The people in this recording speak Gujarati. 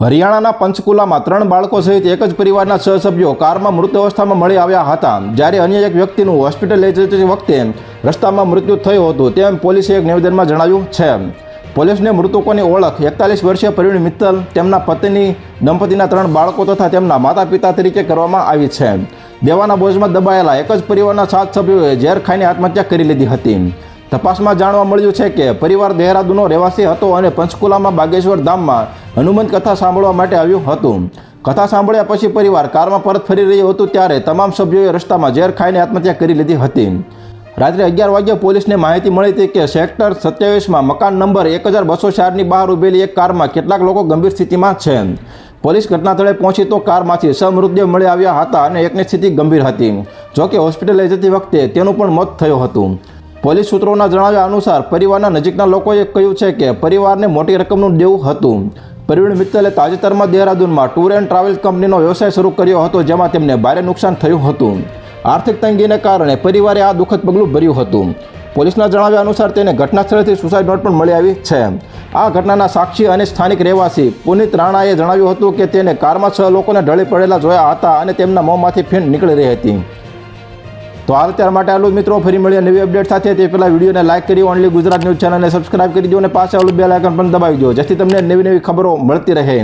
હરિયાણાના પંચકુલામાં ત્રણ બાળકો સહિત એક જ પરિવારના છ સભ્યો કારમાં મૃત અવસ્થામાં મળી આવ્યા હતા. જ્યારે અન્ય એક વ્યક્તિનું હોસ્પિટલ લઈ જતી વખતે રસ્તામાં મૃત્યુ થયું હતું તેમ પોલીસે એક નિવેદનમાં જણાવ્યું છે. પોલીસને મૃતકોની ઓળખ એકતાલીસ વર્ષીય પ્રવીણ મિત્તલ, તેમના પત્ની દંપતીના ત્રણ બાળકો તથા તેમના માતા પિતા તરીકે કરવામાં આવી છે. દેવાના બોજમાં દબાયેલા એક જ પરિવારના સાત સભ્યોએ ઝેર ખાઈને આત્મહત્યા કરી લીધી હતી. તપાસમાં જાણવા મળ્યું છે કે પરિવાર દહેરાદૂનનો રહેવાસી હતો અને પંચકુલામાં બાગેશ્વર ધામમાં હનુમંત કથા સાંભળવા માટે આવ્યું હતું. કથા સાંભળ્યા પછી પરિવાર કારમાં પરત ફરી રહ્યું હતું ત્યારે તમામ સભ્યોએ રસ્તામાં ઝેર ખાઈને આત્મહત્યા કરી લીધી હતી. રાત્રે અગિયાર વાગ્યે પોલીસને માહિતી મળી હતી કે સેક્ટર સત્યાવીસમાં મકાન નંબર એક હજાર બસો ચારની બહાર ઊભેલી એક કારમાં કેટલાક લોકો ગંભીર સ્થિતિમાં છે. પોલીસ ઘટનાસ્થળે પહોંચી તો કારમાંથી છ મળી આવ્યા હતા અને એકની સ્થિતિ ગંભીર હતી. જોકે હોસ્પિટલ લઈ જતી વખતે તેનું પણ મોત થયું હતું. પોલીસ સૂત્રોના જણાવ્યા અનુસાર પરિવારના નજીકના લોકોએ કહ્યું છે કે પરિવારને મોટી રકમનું દેવું હતું. પ્રવીણ મિત્તલે તાજેતરમાં દહેરાદૂનમાં ટૂર એન્ડ ટ્રાવેલ કંપનીનો વ્યવસાય શરૂ કર્યો હતો, જેમાં તેમને ભારે નુકસાન થયું હતું. આર્થિક તંગીને કારણે પરિવારે આ દુઃખદ પગલું ભર્યું હતું. પોલીસના જણાવ્યા અનુસાર તેને ઘટનાસ્થળેથી સુસાઇડ નોટ પણ મળી આવી છે. આ ઘટનાના સાક્ષી અને સ્થાનિક રહેવાસી પુનિત રાણાએ જણાવ્યું હતું કે તેને કારમાં છ લોકોને ઢળી પડેલા જોયા હતા અને તેમના મોંમાંથી ફીણ નીકળી રહી હતી. તો હાલ ત્યાર માટે આલુ મિત્રો, ફરી મળીએ નવી અપડેટ સાથે. તે પહેલાં વિડીયોને લાઇક કરી ઓનલી ગુજરાત ન્યૂઝ ચેનલને સબસ્ક્રાઇબ કરી દો અને પાછળ બેલ આઇકન પણ દબાવી દો, જેથી તમને નવી નવી ખબરો મળતી રહે.